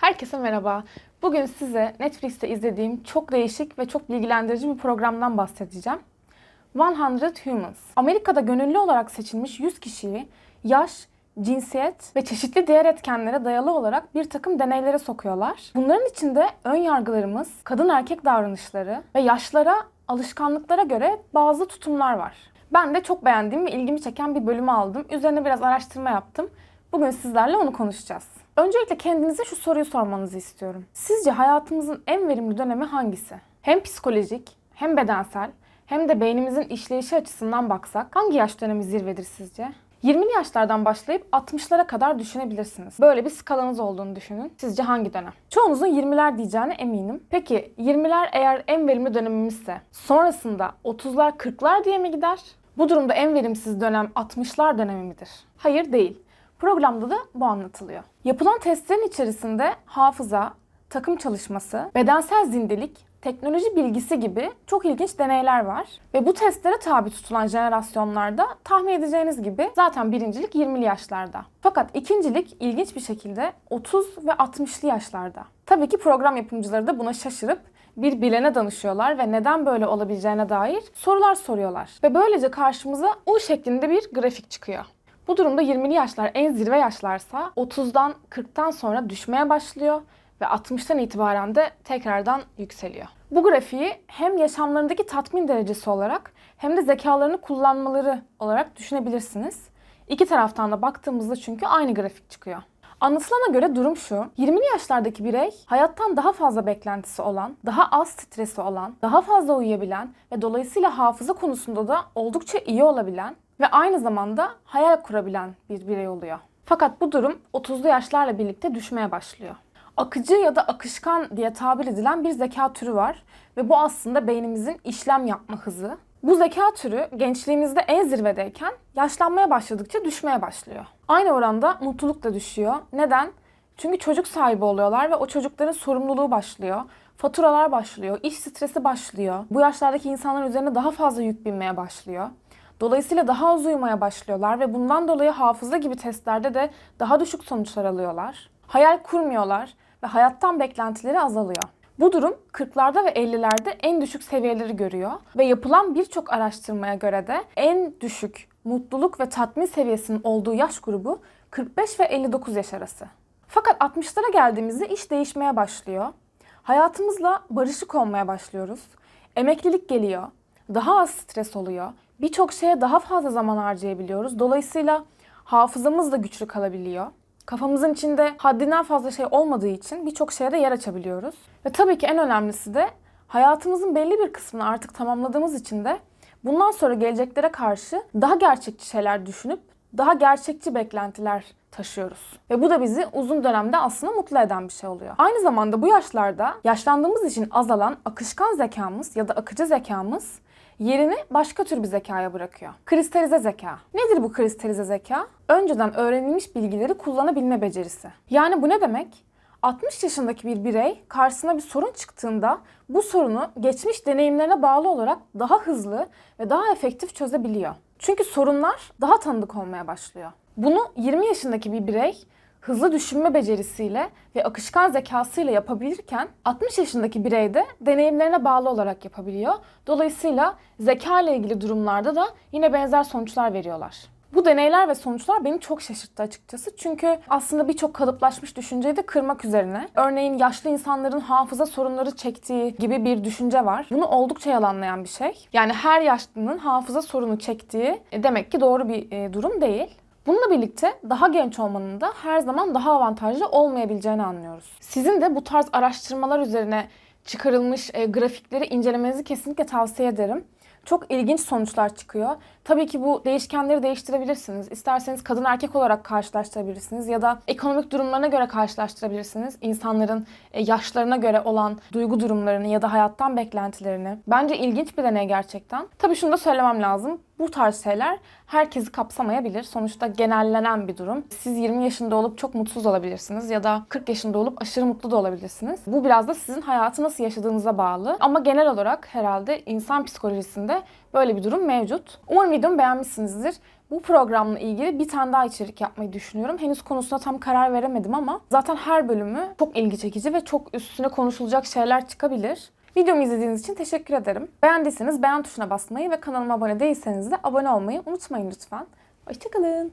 Herkese merhaba. Bugün size Netflix'te izlediğim çok değişik ve çok bilgilendirici bir programdan bahsedeceğim. 100 Humans. Amerika'da gönüllü olarak seçilmiş 100 kişiyi yaş, cinsiyet ve çeşitli diğer etkenlere dayalı olarak bir takım deneylere sokuyorlar. Bunların içinde ön yargılarımız, kadın erkek davranışları ve yaşlara, alışkanlıklara göre bazı tutumlar var. Ben de çok beğendiğim ve ilgimi çeken bir bölümü aldım. Üzerine biraz araştırma yaptım. Bugün sizlerle onu konuşacağız. Öncelikle kendinize şu soruyu sormanızı istiyorum. Sizce hayatımızın en verimli dönemi hangisi? Hem psikolojik, hem bedensel, hem de beynimizin işleyişi açısından baksak hangi yaş dönemi zirvedir sizce? 20'li yaşlardan başlayıp 60'lara kadar düşünebilirsiniz. Böyle bir skalanız olduğunu düşünün. Sizce hangi dönem? Çoğunuzun 20'ler diyeceğine eminim. Peki 20'ler eğer en verimli dönemimizse sonrasında 30'lar 40'lar diye mi gider? Bu durumda en verimsiz dönem 60'lar dönemi midir? Hayır değil. Programda da bu anlatılıyor. Yapılan testlerin içerisinde hafıza, takım çalışması, bedensel zindelik, teknoloji bilgisi gibi çok ilginç deneyler var. Ve bu testlere tabi tutulan jenerasyonlarda tahmin edeceğiniz gibi zaten birincilik 20'li yaşlarda. Fakat ikincilik ilginç bir şekilde 30 ve 60'lı yaşlarda. Tabii ki program yapımcıları da buna şaşırıp bir bilene danışıyorlar ve neden böyle olabileceğine dair sorular soruyorlar. Ve böylece karşımıza U şeklinde bir grafik çıkıyor. Bu durumda 20'li yaşlar en zirve yaşlarsa 30'dan 40'tan sonra düşmeye başlıyor ve 60'tan itibaren de tekrardan yükseliyor. Bu grafiği hem yaşamlarındaki tatmin derecesi olarak hem de zekalarını kullanmaları olarak düşünebilirsiniz. İki taraftan da baktığımızda çünkü aynı grafik çıkıyor. Anlatılana göre durum şu. 20'li yaşlardaki birey hayattan daha fazla beklentisi olan, daha az stresi olan, daha fazla uyuyabilen ve dolayısıyla hafıza konusunda da oldukça iyi olabilen ve aynı zamanda hayal kurabilen bir birey oluyor. Fakat bu durum 30'lu yaşlarla birlikte düşmeye başlıyor. Akıcı ya da akışkan diye tabir edilen bir zeka türü var ve bu aslında beynimizin işlem yapma hızı. Bu zeka türü gençliğimizde en zirvedeyken yaşlanmaya başladıkça düşmeye başlıyor. Aynı oranda mutluluk da düşüyor. Neden? Çünkü çocuk sahibi oluyorlar ve o çocukların sorumluluğu başlıyor. Faturalar başlıyor, iş stresi başlıyor. Bu yaşlardaki insanların üzerine daha fazla yük binmeye başlıyor. Dolayısıyla daha az uyumaya başlıyorlar ve bundan dolayı hafıza gibi testlerde de daha düşük sonuçlar alıyorlar. Hayal kurmuyorlar ve hayattan beklentileri azalıyor. Bu durum 40'larda ve 50'lerde en düşük seviyeleri görüyor ve yapılan birçok araştırmaya göre de en düşük mutluluk ve tatmin seviyesinin olduğu yaş grubu 45 ve 59 yaş arası. Fakat 60'lara geldiğimizde iş değişmeye başlıyor. Hayatımızla barışık olmaya başlıyoruz. Emeklilik geliyor. Daha az stres oluyor. Birçok şeye daha fazla zaman harcayabiliyoruz. Dolayısıyla hafızamız da güçlü kalabiliyor. Kafamızın içinde haddinden fazla şey olmadığı için birçok şeye de yer açabiliyoruz. Ve tabii ki en önemlisi de hayatımızın belli bir kısmını artık tamamladığımız için de bundan sonra geleceklere karşı daha gerçekçi şeyler düşünüp daha gerçekçi beklentiler taşıyoruz. Ve bu da bizi uzun dönemde aslında mutlu eden bir şey oluyor. Aynı zamanda bu yaşlarda yaşlandığımız için azalan akışkan zekamız ya da akıcı zekamız yerini başka tür bir zekaya bırakıyor. Kristalize zeka. Nedir bu kristalize zeka? Önceden öğrenilmiş bilgileri kullanabilme becerisi. Yani bu ne demek? 60 yaşındaki bir birey karşısına bir sorun çıktığında bu sorunu geçmiş deneyimlerine bağlı olarak daha hızlı ve daha efektif çözebiliyor. Çünkü sorunlar daha tanıdık olmaya başlıyor. Bunu 20 yaşındaki bir birey hızlı düşünme becerisiyle ve akışkan zekasıyla yapabilirken 60 yaşındaki birey de deneyimlerine bağlı olarak yapabiliyor. Dolayısıyla zeka ile ilgili durumlarda da yine benzer sonuçlar veriyorlar. Bu deneyler ve sonuçlar beni çok şaşırttı açıkçası. Çünkü aslında birçok kalıplaşmış düşünceyi de kırmak üzerine. Örneğin yaşlı insanların hafıza sorunları çektiği gibi bir düşünce var. Bunu oldukça yalanlayan bir şey. Yani her yaşlının hafıza sorunu çektiği e, demek ki doğru bir e, durum değil. Bununla birlikte daha genç olmanın da her zaman daha avantajlı olmayabileceğini anlıyoruz. Sizin de bu tarz araştırmalar üzerine çıkarılmış e, grafikleri incelemenizi kesinlikle tavsiye ederim. Çok ilginç sonuçlar çıkıyor. Tabii ki bu değişkenleri değiştirebilirsiniz. İsterseniz kadın erkek olarak karşılaştırabilirsiniz ya da ekonomik durumlarına göre karşılaştırabilirsiniz. İnsanların e, yaşlarına göre olan duygu durumlarını ya da hayattan beklentilerini. Bence ilginç bir deney gerçekten. Tabii şunu da söylemem lazım. Bu tarz şeyler herkesi kapsamayabilir. Sonuçta genellenen bir durum. Siz 20 yaşında olup çok mutsuz olabilirsiniz ya da 40 yaşında olup aşırı mutlu da olabilirsiniz. Bu biraz da sizin hayatı nasıl yaşadığınıza bağlı. Ama genel olarak herhalde insan psikolojisinde böyle bir durum mevcut. Umarım videomu beğenmişsinizdir. Bu programla ilgili bir tane daha içerik yapmayı düşünüyorum. Henüz konusuna tam karar veremedim ama zaten her bölümü çok ilgi çekici ve çok üstüne konuşulacak şeyler çıkabilir. Videomu izlediğiniz için teşekkür ederim. Beğendiyseniz beğen tuşuna basmayı ve kanalıma abone değilseniz de abone olmayı unutmayın lütfen. Hoşçakalın.